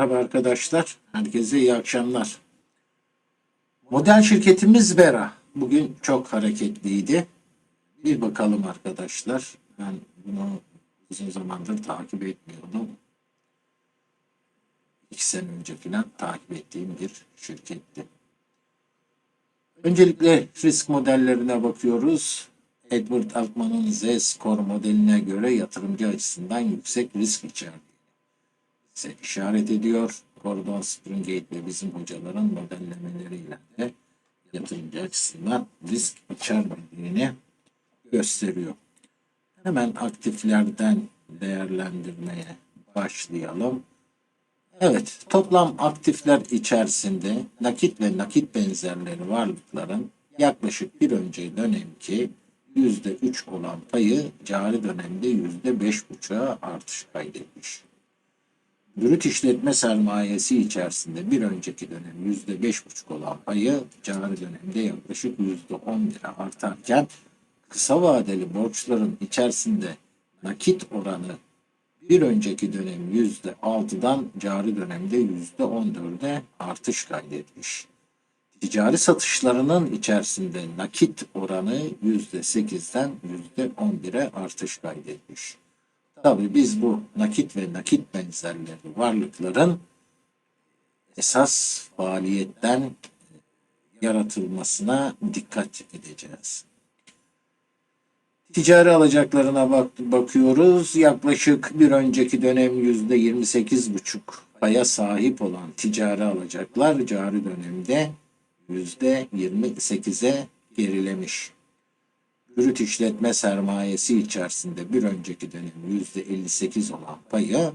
Merhaba arkadaşlar. Herkese iyi akşamlar. Model şirketimiz Vera. Bugün çok hareketliydi. Bir bakalım arkadaşlar. Ben bunu uzun zamandır takip etmiyordum. İki sene önce falan takip ettiğim bir şirketti. Öncelikle risk modellerine bakıyoruz. Edward Altman'ın Z-Score modeline göre yatırımcı açısından yüksek risk içerdiğini ise işaret ediyor. Gordon Springate ve bizim hocaların modellemeleriyle de yatırımcı açısından risk içermediğini gösteriyor. Hemen aktiflerden değerlendirmeye başlayalım. Evet, toplam aktifler içerisinde nakit ve nakit benzerleri varlıkların yaklaşık bir önceki dönemki %3 olan payı cari dönemde %5,5'a artış kaydetmiş. Brüt işletme sermayesi içerisinde bir önceki dönem yüzde beş buçuk olan payı cari dönemde yaklaşık yüzde on lira artarken kısa vadeli borçların içerisinde nakit oranı bir önceki dönem yüzde altıdan cari dönemde yüzde on dörde artış kaydetmiş. Ticari satışlarının içerisinde nakit oranı yüzde sekizden yüzde on bire artış kaydetmiş. Tabii biz bu nakit ve nakit benzerleri varlıkların esas faaliyetten yaratılmasına dikkat edeceğiz. Ticari alacaklarına bak bakıyoruz. Yaklaşık bir önceki dönem yüzde 28 buçuk paya sahip olan ticari alacaklar cari dönemde yüzde 28'e gerilemiş. Brüt işletme sermayesi içerisinde bir önceki dönem yüzde 58 olan payı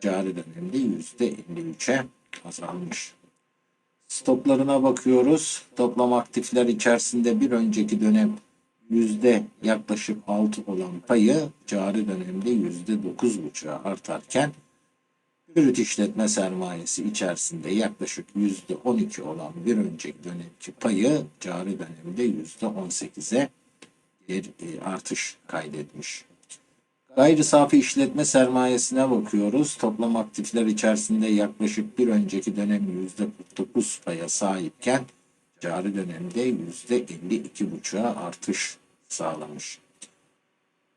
cari dönemde yüzde 53'e azalmış. Stoklarına bakıyoruz. Toplam aktifler içerisinde bir önceki dönem yüzde yaklaşık 6 olan payı cari dönemde yüzde 9,5'a artarken brüt işletme sermayesi içerisinde yaklaşık yüzde 12 olan bir önceki dönemki payı cari dönemde yüzde 18'e bir e, artış kaydetmiş. Gayri safi işletme sermayesine bakıyoruz. Toplam aktifler içerisinde yaklaşık bir önceki dönem %49 paya sahipken cari dönemde %52,5'a artış sağlamış.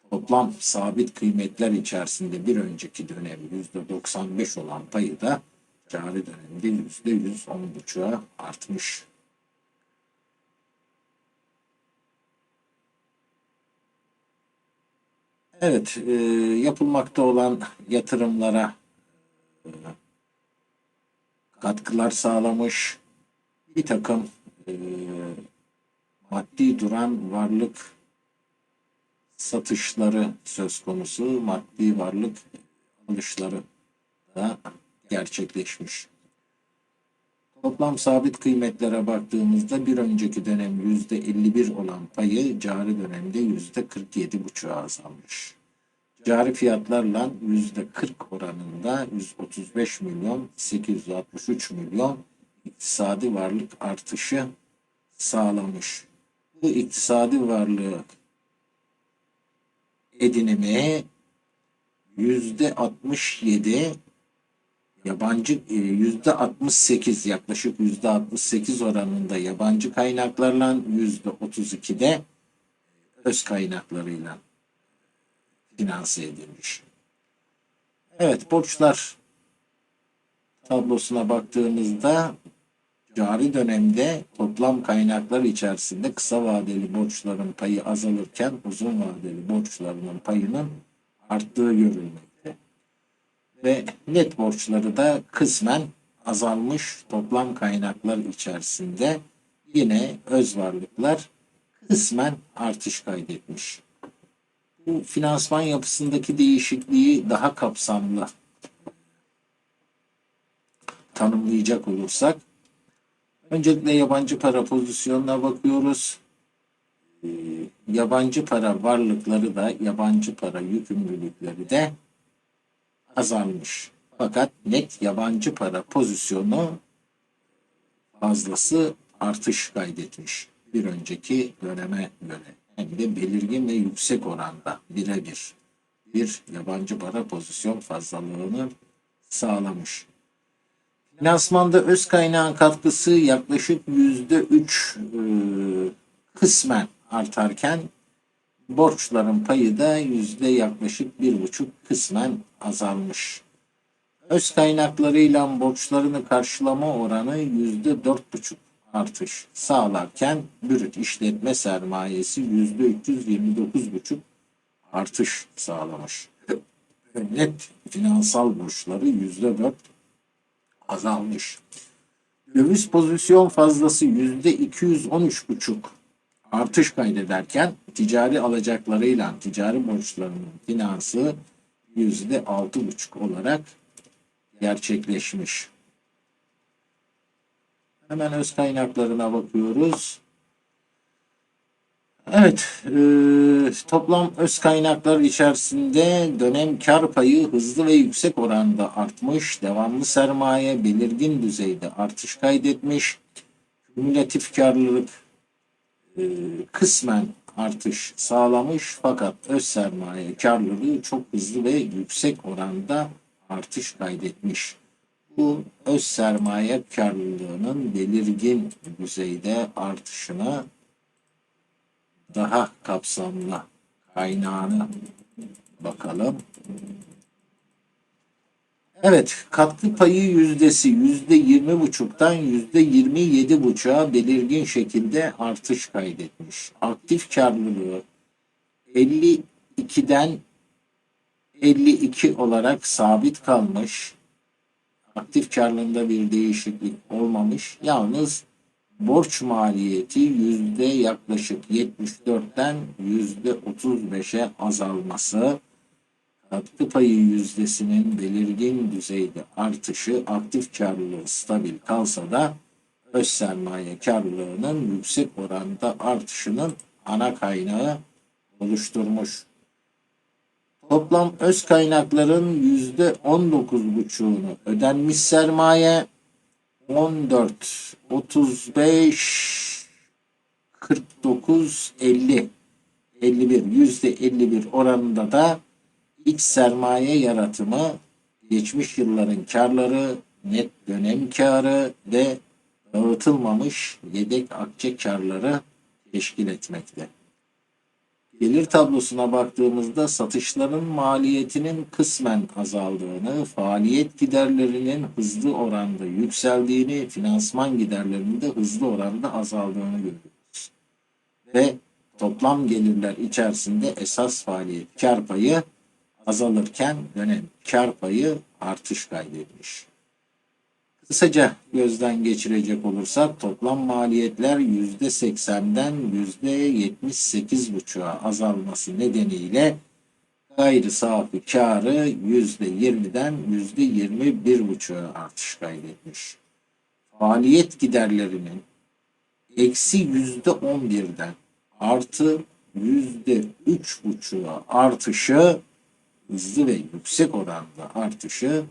Toplam sabit kıymetler içerisinde bir önceki dönem %95 olan payı da cari dönemde %110,5'a artmış. Evet, e, yapılmakta olan yatırımlara e, katkılar sağlamış bir takım e, maddi duran varlık satışları söz konusu, maddi varlık alışları da gerçekleşmiş. Toplam sabit kıymetlere baktığımızda bir önceki dönem yüzde 51 olan payı cari dönemde yüzde 47,5'a azalmış. Cari fiyatlarla yüzde 40 oranında 135 milyon 863 milyon iktisadi varlık artışı sağlamış. Bu iktisadi varlığı edinimi yüzde 67 yabancı e, yüzde 68 yaklaşık yüzde 68 oranında yabancı kaynaklarla yüzde 32'de öz kaynaklarıyla finanse edilmiş. Evet borçlar tablosuna baktığımızda cari dönemde toplam kaynaklar içerisinde kısa vadeli borçların payı azalırken uzun vadeli borçlarının payının arttığı görülmekte ve net borçları da kısmen azalmış toplam kaynaklar içerisinde yine öz varlıklar kısmen artış kaydetmiş. Bu finansman yapısındaki değişikliği daha kapsamlı tanımlayacak olursak öncelikle yabancı para pozisyonuna bakıyoruz. Ee, yabancı para varlıkları da yabancı para yükümlülükleri de azalmış. Fakat net yabancı para pozisyonu fazlası artış kaydetmiş bir önceki döneme göre. Hem de belirgin ve yüksek oranda birebir bir yabancı para pozisyon fazlalığını sağlamış. Finansmanda öz kaynağın katkısı yaklaşık yüzde üç kısmen artarken borçların payı da yüzde yaklaşık bir buçuk kısmen azalmış. Öz kaynaklarıyla borçlarını karşılama oranı yüzde dört buçuk artış sağlarken brüt işletme sermayesi yüzde 329,5 artış sağlamış. Net finansal borçları yüzde dört azalmış. Döviz pozisyon fazlası yüzde 213,5 artış kaydederken ticari alacaklarıyla ticari borçlarının finansı yüzde 6,5 olarak gerçekleşmiş. Hemen öz kaynaklarına bakıyoruz. Evet, e, toplam öz kaynaklar içerisinde dönem kar payı hızlı ve yüksek oranda artmış. Devamlı sermaye belirgin düzeyde artış kaydetmiş. Kümülatif karlılık e, kısmen artış sağlamış fakat öz sermaye karlılığı çok hızlı ve yüksek oranda artış kaydetmiş. Bu öz sermaye karlılığının belirgin düzeyde artışını daha kapsamlı kaynağını bakalım. Evet, katkı payı yüzdesi yüzde yirmi buçuktan yüzde yirmi yedi buçuğa belirgin şekilde artış kaydetmiş. Aktif karlılığı 52'den 52 olarak sabit kalmış. Aktif karlılığında bir değişiklik olmamış. Yalnız borç maliyeti yüzde yaklaşık 74'ten yüzde 35'e azalması, katkı payı yüzdesinin belirgin düzeyde artışı aktif karlılığı stabil kalsa da öz sermaye karlılığının yüksek oranda artışının ana kaynağı oluşturmuş. Toplam öz kaynakların yüzde 19,5'unu ödenmiş sermaye, 14, 35, 49, 50, 51, yüzde 51 oranında da iç sermaye yaratımı, geçmiş yılların karları, net dönem karı ve dağıtılmamış yedek akçe karları teşkil etmekte. Gelir tablosuna baktığımızda satışların maliyetinin kısmen azaldığını, faaliyet giderlerinin hızlı oranda yükseldiğini, finansman giderlerinin de hızlı oranda azaldığını görüyoruz. Ve toplam gelirler içerisinde esas faaliyet kar payı azalırken dönem kar payı artış kaydetmiş. Kısaca gözden geçirecek olursak toplam maliyetler %80'den %78,5'a azalması nedeniyle gayri safi karı %20'den %21,5'a artış kaydetmiş. Faaliyet giderlerinin eksi %11'den artı %3,5'a artışı hızlı ve yüksek oranda artışı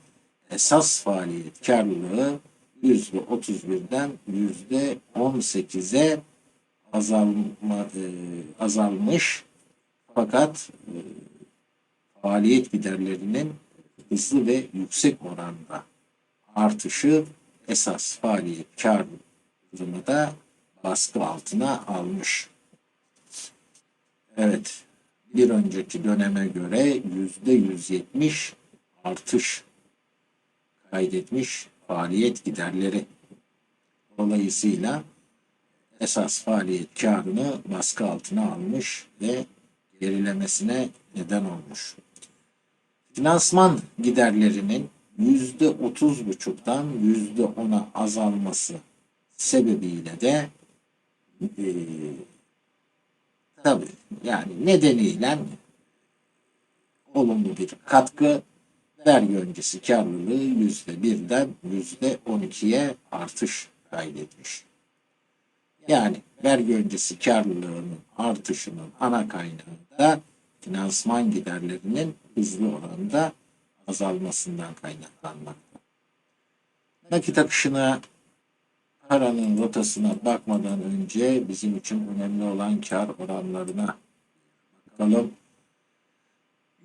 esas faaliyet karlılığı yüzde 31'den yüzde 18'e azalma, e, azalmış fakat e, faaliyet giderlerinin hızlı ve yüksek oranda artışı esas faaliyet karlılığını da baskı altına almış. Evet, bir önceki döneme göre yüzde 170 artış kaydetmiş faaliyet giderleri. Dolayısıyla esas faaliyet karını baskı altına almış ve gerilemesine neden olmuş. Finansman giderlerinin yüzde otuz buçuktan yüzde ona azalması sebebiyle de e, tabi yani nedeniyle olumlu bir katkı vergi öncesi karlılığı yüzde birden yüzde on ikiye artış kaydetmiş. Yani vergi öncesi karlılığının artışının ana kaynağı da finansman giderlerinin hızlı oranda azalmasından kaynaklanmakta. Nakit akışına paranın rotasına bakmadan önce bizim için önemli olan kar oranlarına bakalım.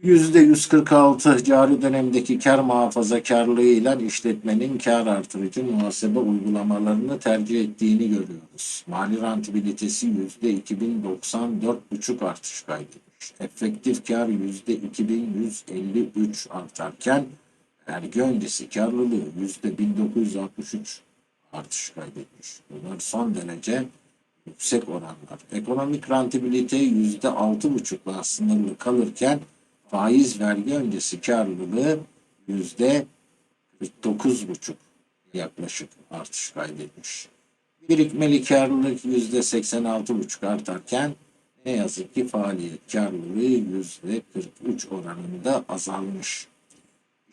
%146 cari dönemdeki kar muhafazakarlığı ile işletmenin kar artırıcı muhasebe uygulamalarını tercih ettiğini görüyoruz. Mali rentabilitesi %2094,5 artış kaydetmiş. Efektif kar %2153 artarken vergi öncesi karlılığı %1963 artış kaydetmiş. Bunlar son derece yüksek oranlar. Ekonomik rentabilite %6,5'la sınırlı kalırken faiz vergi öncesi karlılığı yüzde 49,5 yaklaşık artış kaydetmiş. Birikmeli karlılık yüzde 86,5 artarken ne yazık ki faaliyet karlılığı yüzde 43 oranında azalmış.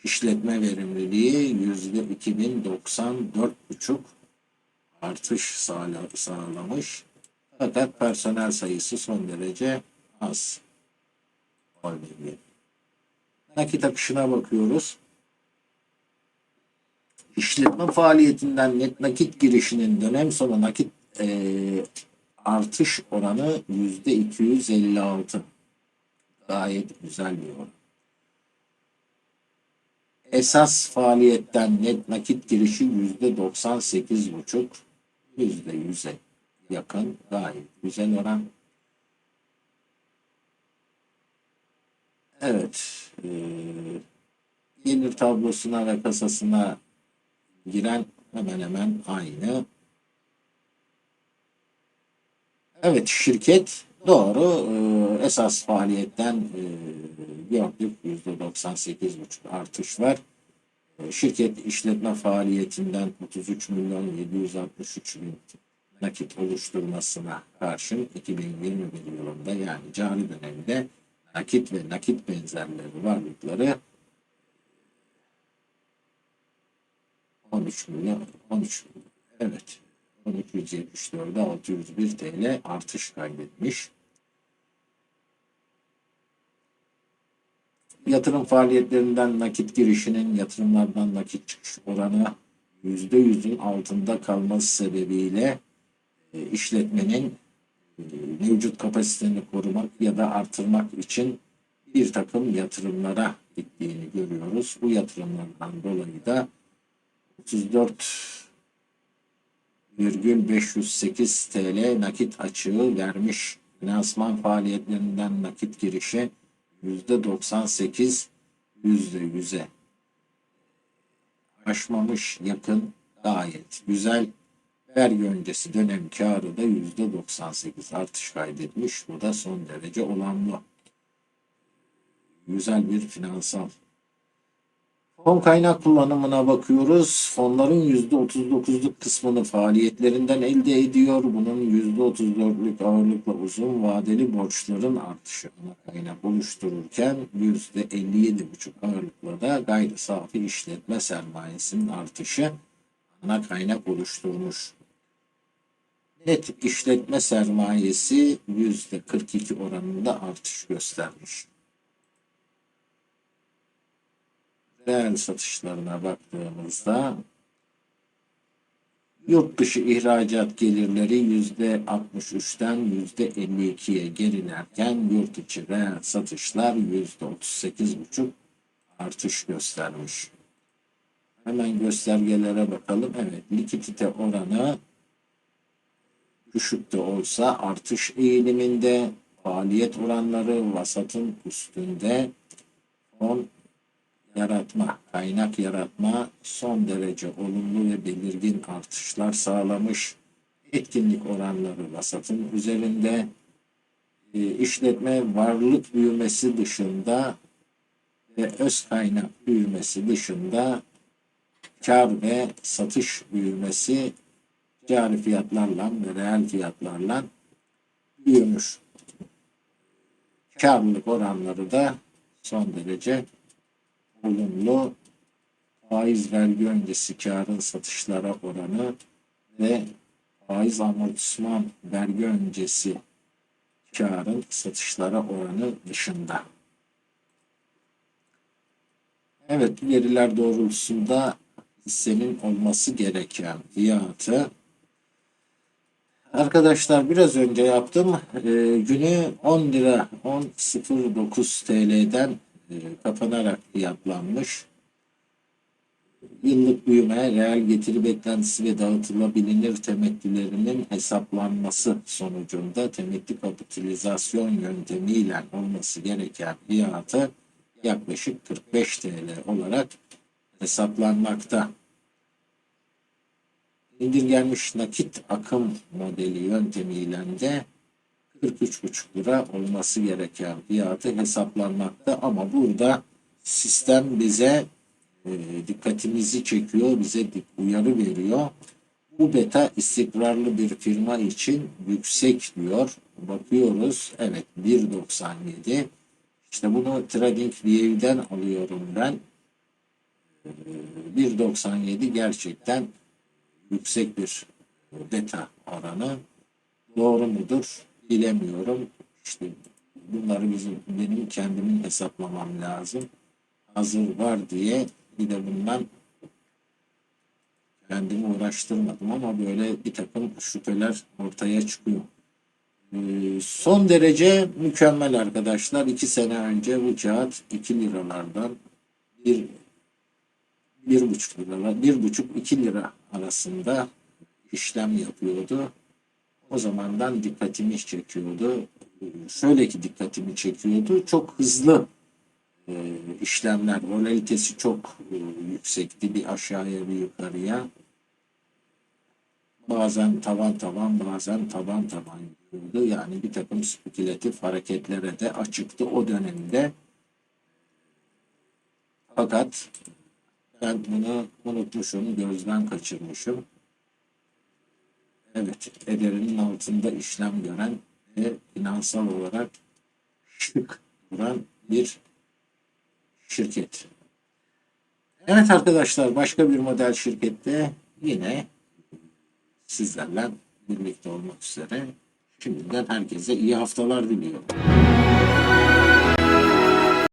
İşletme verimliliği yüzde 2094,5 artış sağla- sağlamış. Fakat personel sayısı son derece az. Örneğin. Nakit akışına bakıyoruz. İşletme faaliyetinden net nakit girişinin dönem sonu nakit eee, artış oranı yüzde 256. Gayet güzel bir oran. Esas faaliyetten net nakit girişi yüzde 98,5 yüzde yüze yakın gayet güzel oran. Evet. eee gelir tablosuna ve kasasına giren hemen hemen aynı. Evet şirket doğru eee, esas faaliyetten eee, gördük %98,5 artış var. Eee, Şirket işletme faaliyetinden 33 milyon 763 bin nakit oluşturmasına karşın 2021 yılında yani cari dönemde nakit ve nakit benzerleri varlıkları 13 milyon 13 evet 1374'e 601 TL artış kaydetmiş. Yatırım faaliyetlerinden nakit girişinin yatırımlardan nakit çıkış oranı %100'ün altında kalması sebebiyle e, işletmenin e, mevcut kapasiteni korumak ya da artırmak için bir takım yatırımlara gittiğini görüyoruz. Bu yatırımlardan dolayı da 34,508 TL nakit açığı vermiş. Finansman faaliyetlerinden nakit girişi %98 %100'e aşmamış yakın gayet güzel. Vergi öncesi dönem karı da %98 artış kaydetmiş. Bu da son derece olumlu. Güzel bir finansal Fon kaynak kullanımına bakıyoruz. Fonların %39'luk kısmını faaliyetlerinden elde ediyor. Bunun %34'lük ağırlıkla uzun vadeli borçların artışı ana kaynak oluştururken %57,5 ağırlıkla da gayri safi işletme sermayesinin artışı ana kaynak oluşturmuş. Net işletme sermayesi %42 oranında artış göstermiş. Reel satışlarına baktığımızda yurt dışı ihracat gelirleri yüzde 63'ten yüzde 52'ye gerilerken yurt içi reel satışlar yüzde 38,5 artış göstermiş. Hemen göstergelere bakalım. Evet, likidite oranı düşük de olsa artış eğiliminde, faaliyet oranları vasatın üstünde, fon yaratma, kaynak yaratma son derece olumlu ve belirgin artışlar sağlamış. Etkinlik oranları vasatın üzerinde. E, işletme varlık büyümesi dışında ve öz kaynak büyümesi dışında kar ve satış büyümesi cari fiyatlarla ve reel fiyatlarla büyümüş. Karlılık oranları da son derece olumlu faiz vergi öncesi karın satışlara oranı ve faiz amortisman vergi öncesi karın satışlara oranı dışında. Evet bu veriler doğrultusunda hissenin olması gereken fiyatı Arkadaşlar biraz önce yaptım. Ee, günü 10 lira 10.09 TL'den e, kapanarak fiyatlanmış. Yıllık büyüme, reel getiri beklentisi ve dağıtılabilir temettülerinin hesaplanması sonucunda temettü kapitalizasyon yöntemiyle olması gereken fiyatı yaklaşık 45 TL olarak hesaplanmakta. İndirgenmiş nakit akım modeli yöntemiyle de 43,5 lira olması gereken fiyatı hesaplanmakta ama burada sistem bize e, dikkatimizi çekiyor, bize uyarı veriyor. Bu beta istikrarlı bir firma için yüksek diyor. Bakıyoruz. Evet 1.97. İşte bunu TradingView'den alıyorum ben. E, 1.97 gerçekten yüksek bir beta oranı. Doğru mudur bilemiyorum. İşte bunları bizim benim kendimin hesaplamam lazım. Hazır var diye bir de bundan kendimi uğraştırmadım ama böyle bir takım şüpheler ortaya çıkıyor. Ee, son derece mükemmel arkadaşlar. İki sene önce bu kağıt 2 liralardan bir bir buçuk lira, bir buçuk iki lira arasında işlem yapıyordu. O zamandan dikkatimi çekiyordu. Şöyle ki dikkatimi çekiyordu. Çok hızlı e, işlemler, volatilitesi çok e, yüksekti. Bir aşağıya bir yukarıya. Bazen tavan tavan, bazen taban taban gidiyordu. Yani bir takım spekülatif hareketlere de açıktı o dönemde. Fakat ben bunu unutmuşum, gözden kaçırmışım. Evet, ederinin altında işlem gören ve finansal olarak şık duran bir şirket. Evet arkadaşlar, başka bir model şirkette yine sizlerle birlikte olmak üzere. Şimdiden herkese iyi haftalar diliyorum.